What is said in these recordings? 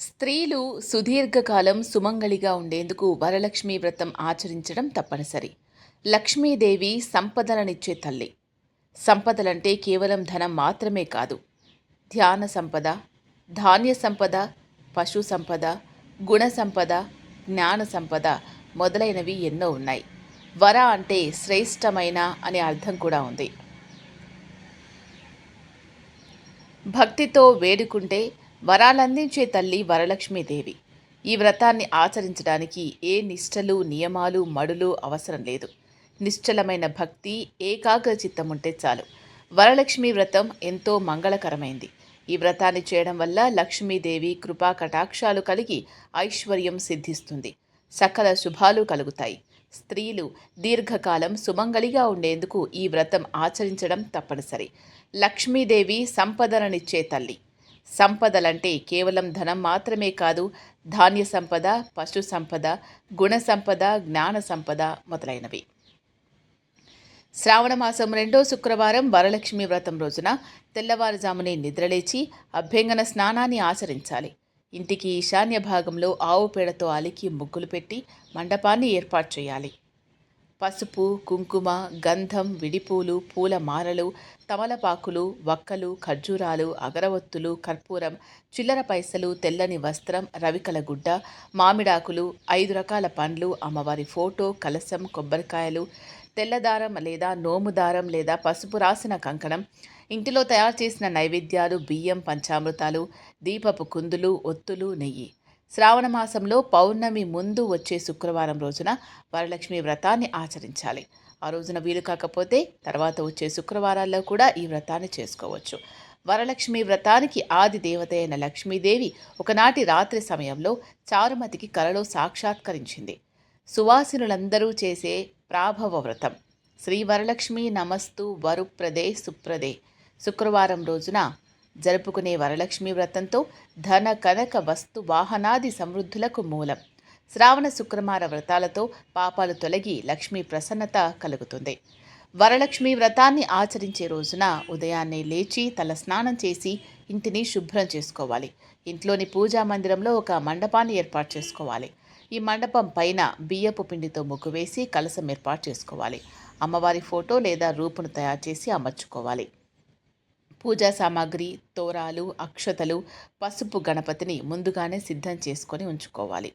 స్త్రీలు సుదీర్ఘకాలం సుమంగళిగా ఉండేందుకు వరలక్ష్మి వ్రతం ఆచరించడం తప్పనిసరి. లక్ష్మీదేవి సంపదలనిచ్చే తల్లి. సంపదలంటే కేవలం ధనం మాత్రమే కాదు. ధ్యాన సంపద ధాన్య సంపద పశు సంపద గుణ సంపద జ్ఞాన సంపద మొదలైనవి ఎన్నో ఉన్నాయి. వర అంటే శ్రేష్టమైన అనే అర్థం కూడా ఉంది. భక్తితో వేడుకుంటే వరాలందించే తల్లి వరలక్ష్మీదేవి. ఈ వ్రతాన్ని ఆచరించడానికి ఏ నిష్టలు నియమాలు మడులు అవసరం లేదు. నిశ్చలమైన భక్తి ఏకాగ్ర చిత్తం ఉంటే చాలు. వరలక్ష్మి వ్రతం ఎంతో మంగళకరమైంది. ఈ వ్రతాన్ని చేయడం వల్ల లక్ష్మీదేవి కృపా కటాక్షాలు కలిగి ఐశ్వర్యం సిద్ధిస్తుంది. సకల శుభాలు కలుగుతాయి. స్త్రీలు దీర్ఘకాలం సుమంగళిగా ఉండేందుకు ఈ వ్రతం ఆచరించడం తప్పనిసరి. లక్ష్మీదేవి సంపదననిచ్చే తల్లి. సంపదలంటే కేవలం ధనం మాత్రమే కాదు ధాన్య సంపద పశు సంపద గుణ సంపద జ్ఞాన సంపద మొదలైనవి. శ్రావణ మాసం రెండో శుక్రవారం వరలక్ష్మి వ్రతం రోజున తెల్లవారుజామునే నిద్రలేచి అభ్యంగన స్నానాన్ని ఆచరించాలి. ఇంటికి ఈశాన్య భాగంలో ఆవు పేడతో అలికి ముగ్గులు పెట్టి మండపాన్ని ఏర్పాటు చేయాలి. పసుపు కుంకుమ గంధం విడిపూలు పూల మాలలు తమలపాకులు వక్కలు ఖర్జూరాలు అగరవత్తులు కర్పూరం చిల్లర పైసలు తెల్లని వస్త్రం రవికల గుడ్డ మామిడాకులు ఐదు రకాల పండ్లు అమ్మవారి ఫోటో కలసం కొబ్బరికాయలు తెల్లదారం లేదా నోముదారం లేదా పసుపు రాసిన కంకణం ఇంటిలో తయారు చేసిన నైవేద్యాలు బియ్యం పంచామృతాలు దీపపు కుందులు ఒత్తులు నెయ్యి. శ్రావణ మాసంలో పౌర్ణమి ముందు వచ్చే శుక్రవారం రోజున వరలక్ష్మి వ్రతాన్ని ఆచరించాలి. ఆ రోజున వీలు కాకపోతే తర్వాత వచ్చే శుక్రవారాల్లో కూడా ఈ వ్రతాన్ని చేసుకోవచ్చు. వరలక్ష్మి వ్రతానికి ఆది దేవత అయిన లక్ష్మీదేవి ఒకనాటి రాత్రి సమయంలో చారుమతికి కలలో సాక్షాత్కరించింది. సువాసినులందరూ చేసే ప్రాభవ వ్రతం. శ్రీ వరలక్ష్మి నమస్తు వరుప్రదే సుప్రదే. శుక్రవారం రోజున జరుపుకునే వరలక్ష్మి వ్రతంతో ధన కనక వస్తు వాహనాది సమృద్ధులకు మూలం. శ్రావణ శుక్రవార వ్రతాలతో పాపాలు తొలగి లక్ష్మీ ప్రసన్నత కలుగుతుంది. వరలక్ష్మి వ్రతాన్ని ఆచరించే రోజున ఉదయాన్నే లేచి తల స్నానం చేసి ఇంటిని శుభ్రం చేసుకోవాలి. ఇంట్లోని పూజా మందిరంలో ఒక మండపాన్ని ఏర్పాటు చేసుకోవాలి. ఈ మండపం పైన బియ్యపు పిండితో ముగ్గు వేసి కలసం ఏర్పాటు చేసుకోవాలి. అమ్మవారి ఫోటో లేదా రూపును తయారు చేసి అమర్చుకోవాలి. పూజా సామాగ్రి తోరాలు అక్షతలు పసుపు గణపతిని ముందుగానే సిద్ధం చేసుకొని ఉంచుకోవాలి.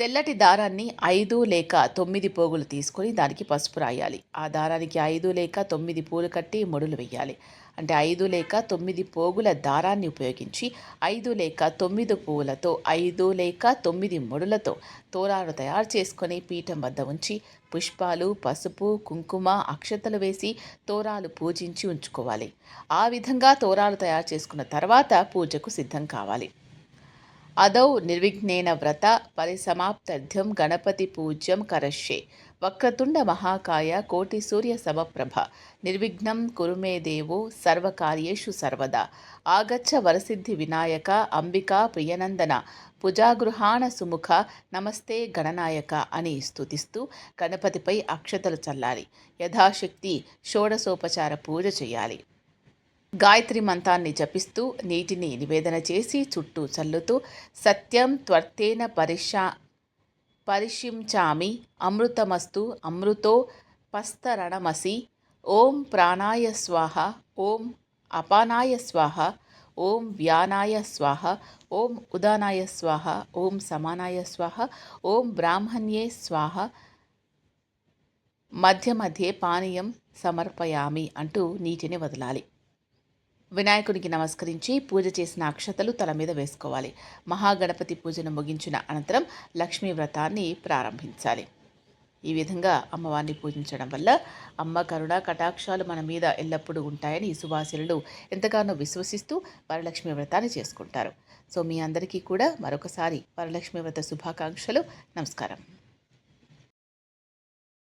తెల్లటి దారాన్ని ఐదు లేక తొమ్మిది పోగులు తీసుకొని దానికి పసుపు రాయాలి. ఆ దారానికి ఐదు లేక తొమ్మిది పూలు కట్టి ముడులు వేయాలి అంటే ఐదు లేక తొమ్మిది పోగుల దారాన్ని ఉపయోగించి ఐదు లేక తొమ్మిది పువ్వులతో ఐదు లేక తొమ్మిది ముడులతో తోరాలు తయారు చేసుకొని పీఠం వద్ద ఉంచి పుష్పాలు పసుపు కుంకుమ అక్షతలు వేసి తోరాలు పూజించి ఉంచుకోవాలి. ఆ విధంగా తోరాలు తయారు చేసుకున్న తర్వాత పూజకు సిద్ధం కావాలి. అదౌ నిర్విఘ్నేన వ్రత పరిసమాప్తర్థ్యం గణపతి పూజ్యం కరష్యే. వక్రతుండ మహాకాయ కోటి సూర్య సమప్రభ. నిర్విఘ్నం కురుమే దేవో సర్వకార్యేషు సర్వదా. ఆగచ్చ వరసిద్ధి వినాయక అంబికా ప్రియనందన. పుజాగృహాణ సుముఖ నమస్తే గణనాయక అని స్థుతిస్తూ గణపతిపై అక్షతలు చల్లాలి. యథాశక్తి షోడసోపచార పూజ చేయాలి. గాయత్రి మంత్రాన్ని జపిస్తూ నీటిని నివేదన చేసి చుట్టూ చల్లుతూ సత్యం త్వర్తేన పరిశా పరిశించామి అమృతమస్తు అమృతో పస్తరణమసి ఓం ప్రాణాయ స్వాహ ఓం అపానాయ స్వాహ ఓం వ్యానాయ స్వాహ ఓం ఉదానాయ స్వాహ ఓం సమానాయ స్వాహ ఓం బ్రాహ్మణ్యే స్వాహ. మధ్య మధ్య పానీయం సమర్పయామి అంటూ నీటిని వదలాలి. వినాయకునికి నమస్కరించి పూజ చేసిన అక్షతలు తల మీద వేసుకోవాలి. మహాగణపతి పూజను ముగించిన అనంతరం లక్ష్మీ వ్రతాన్ని ప్రారంభించాలి. ఈ విధంగా అమ్మవారిని పూజించడం వల్ల అమ్మ కరుణ కటాక్షాలు మన మీద ఎల్లప్పుడూ ఉంటాయని సువాసినులు ఎంతగానో విశ్వసిస్తూ వరలక్ష్మి వ్రతాన్ని చేసుకుంటారు. సో మీ అందరికీ కూడా మరొకసారి వరలక్ష్మి వ్రత శుభాకాంక్షలు. నమస్కారం.